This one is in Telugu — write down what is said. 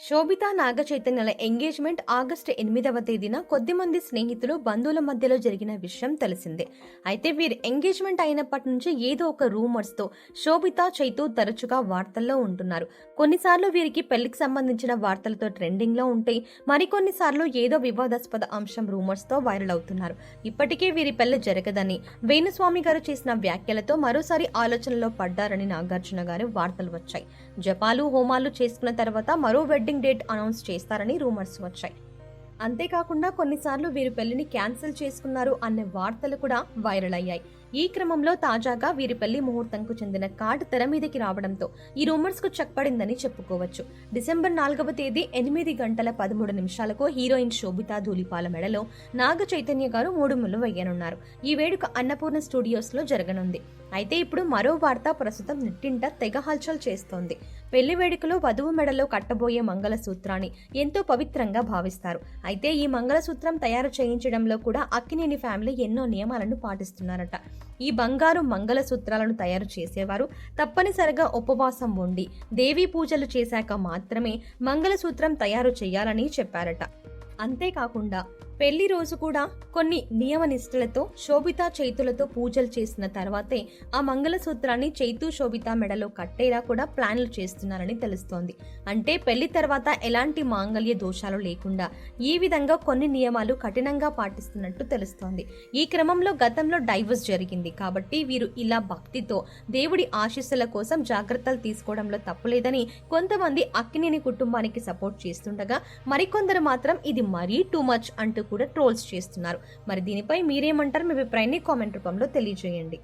శోభితా నాగ చైతన్యల ఎంగేజ్మెంట్ ఆగస్టు ఎనిమిదవ తేదీన కొద్దిమంది స్నేహితులు బంధువుల మధ్యలో జరిగిన విషయం తెలిసిందే. అయితే వీరి ఎంగేజ్మెంట్ అయినప్పటి నుంచి ఏదో ఒక రూమర్స్తో శోభిత చైతు తరచుగా వార్తల్లో ఉంటున్నారు. కొన్నిసార్లు వీరికి పెళ్ళికి సంబంధించిన వార్తలతో ట్రెండింగ్లో ఉంటాయి. మరికొన్నిసార్లు ఏదో వివాదాస్పద అంశం రూమర్స్తో వైరల్ అవుతున్నారు. ఇప్పటికే వీరి పెళ్ళి జరగదని వేణుస్వామి గారు చేసిన వ్యాఖ్యలతో మరోసారి ఆలోచనలో పడ్డారని నాగార్జున గారు వార్తలు వచ్చాయి. జపాలు హోమాలు చేసుకున్న తర్వాత మరో వెడ్డింగ్ డేట్ అనౌన్స్ చేస్తారని రూమర్స్ వచ్చాయి. అంతేకాకుండా కొన్నిసార్లు వీరి పెళ్ళిని క్యాన్సిల్ చేసుకున్నారు అనే వార్తలు కూడా వైరల్ అయ్యాయి. ఈ క్రమంలో తాజాగా వీరి పెళ్ళి ముహూర్తంకు చెందిన కార్డ్ తెర మీదకి రావడంతో ఈ రూమర్స్కు చెక్పడిందని చెప్పుకోవచ్చు. డిసెంబర్ నాలుగవ తేదీ ఎనిమిది గంటల పదమూడు నిమిషాలకు హీరోయిన్ శోభితా ధూలిపాల మెడలో నాగ చైతన్య గారు మూడు ముళ్ళు వేయనున్నారు ఈ వేడుక అన్నపూర్ణ స్టూడియోస్లో జరగనుంది. అయితే ఇప్పుడు మరో వార్త ప్రస్తుతం నెట్టింట తెగ హల్చల్ చేస్తోంది. పెళ్ళి వేడుకలో వధువు మెడలో కట్టబోయే మంగళసూత్రాన్ని ఎంతో పవిత్రంగా భావిస్తారు. అయితే ఈ మంగళసూత్రం తయారు చేయించడంలో కూడా అక్కినేని ఫ్యామిలీ ఎన్నో నియమాలను పాటిస్తున్నారట. ఈ బంగారు మంగళసూత్రాలను తయారు చేసేవారు. తప్పనిసరిగా ఉపవాసం ఉండి దేవీ పూజలు చేశాక మాత్రమే మంగళసూత్రం తయారు చేయాలని చెప్పారట. అంతేకాకుండా పెళ్ళి రోజు కూడా కొన్ని నియమ నిష్ఠలతో శోభిత చైతులతో పూజలు చేసిన తర్వాతే ఆ మంగళసూత్రాన్ని చైతు శోభిత మెడలో కట్టేలా కూడా ప్లాన్లు చేస్తున్నారని తెలుస్తోంది. అంటే పెళ్ళి తర్వాత ఎలాంటి మాంగళ్య దోషాలు లేకుండా ఈ విధంగా కొన్ని నియమాలు కఠినంగా పాటిస్తున్నట్టు తెలుస్తోంది. ఈ క్రమంలో గతంలో డైవర్స్ జరిగింది. కాబట్టి వీరు ఇలా భక్తితో దేవుడి ఆశీస్సుల కోసం జాగ్రత్తలు తీసుకోవడంలో తప్పులేదని కొంతమంది అక్కినేని కుటుంబానికి సపోర్ట్ చేస్తుండగా మరికొందరు మాత్రం ఇది మరీ టూ మచ్ అంటూ కూడా ట్రోల్స్ చేస్తున్నారు. మరి దీనిపై మీరేమంటారు? మీ అభిప్రాయాన్ని కామెంట్ రూపంలో తెలియజేయండి.